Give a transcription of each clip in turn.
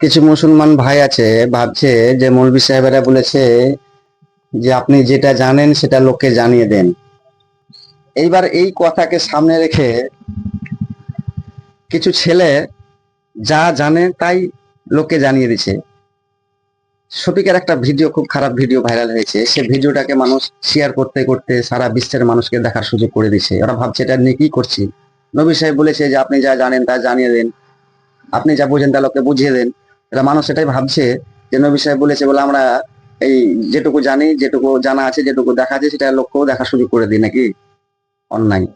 কিছু মুসলমান ভাই আছে, ভাবছে যে মৌলবী সাহেবেরা বলেছে যে আপনি যেটা জানেন সেটা লোককে জানিয়ে দেন। এইবার এই কথাকে সামনে রেখে কিছু ছেলে যা জানে তাই লোককে জানিয়ে দিছে শফিকের একটা ভিডিও, খুব খারাপ ভিডিও ভাইরাল হয়েছে। সে ভিডিওটাকে মানুষ শেয়ার করতে করতে সারা বিশ্বের মানুষকে দেখার সুযোগ করে দিছে ওরা ভাবছে, এটা নিয়ে কি করছি? নবী সাহেব বলেছে যে, আপনি যা জানেন তা জানিয়ে দেন। আপনি যা বুঝেন তা লোককে বুঝিয়ে দেন। এটা মানুষ এটাই ভাবছে যে নবী সাহেব বলেছে বলে আমরা এই যেটুকু জানি, যেটুকু জানা আছে, যেটুকু দেখা আছে, সেটা লোককেও দেখার সুযোগ করে দিই নাকি? অন্যায়।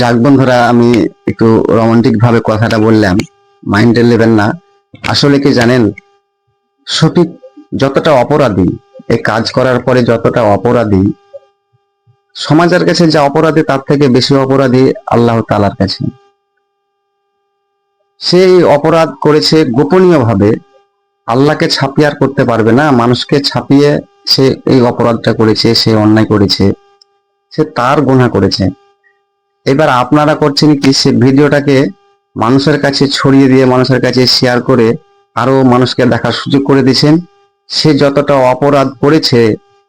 যাক বন্ধুরা, আমি একটু রোমান্টিক ভাবে কথাটা বললাম। মাইন্ডে নেবেন না। আসলে কি জানেন? সঠিক যতটা অপরাধী, এই কাজ করার পরে যতটা অপরাধী, সমাজের কাছে যা অপরাধী তার থেকে বেশি অপরাধী আল্লাহ তালার কাছে। সে এই অপরাধ করেছে গোপনীয় ভাবে আল্লাহকে ছাপিয়ে আর করতে পারবে না, মানুষকে ছাপিয়ে সে এই অপরাধটা করেছে, সে অন্যায় করেছে, সে তার গুণা করেছে। এবার আপনারা করছেন কি, সে ভিডিওটাকে মানুষের কাছে ছড়িয়ে দিয়ে, মানুষের কাছে শেয়ার করে আরও মানুষকে দেখার সুযোগ করে দিয়েছেন। সে যতটা অপরাধ করেছে,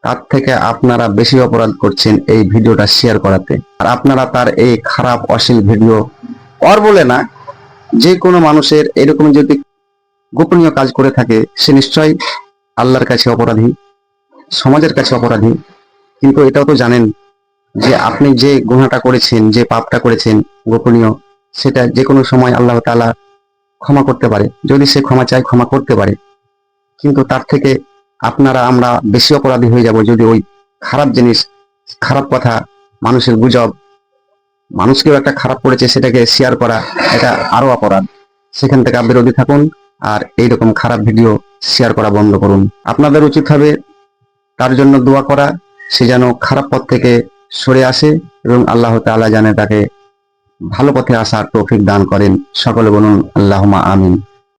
তার থেকে আপনারা বেশি অপরাধ করছেন এই ভিডিওটা শেয়ার করাতে। আর আপনারা তার এই খারাপ, অশ্লীল ভিডিও অর বলে না যে কোনো মানুষের এরকম যদি গোপনীয় কাজ করে থাকে, সে নিশ্চয়ই আল্লাহর কাছে অপরাধী, সমাজের কাছে অপরাধী। কিন্তু এটাও তো জানেন যে আপনি যে গুণাটা করেছেন, যে পাপটা করেছেন গোপনীয়, সেটা যে কোনো সময় আল্লাহ তাআলা ক্ষমা করতে পারে। যদি সে ক্ষমা চায়, ক্ষমা করতে পারে। কিন্তু তার থেকে আপনারা, আমরা বেশি অপরাধী হয়ে যাব যদি ওই খারাপ জিনিস, খারাপ কথা মানুষের গুজব মানুষকেও একটা খারাপ করেছে সেটাকে শেয়ার করা এটা আরও অপরাধ। সেখান থেকে বিরোধী থাকুন আর এইরকম খারাপ ভিডিও শেয়ার করা বন্ধ করুন। আপনাদের উচিত হবে তার জন্য দোয়া করা, সে যেন খারাপ পথ থেকে সরে আসে এবং আল্লাহ তালা যেন তাকে ভালো পথে আসার তৌফিক দান করেন। সকলে বলুন আল্লাহমা আমিন।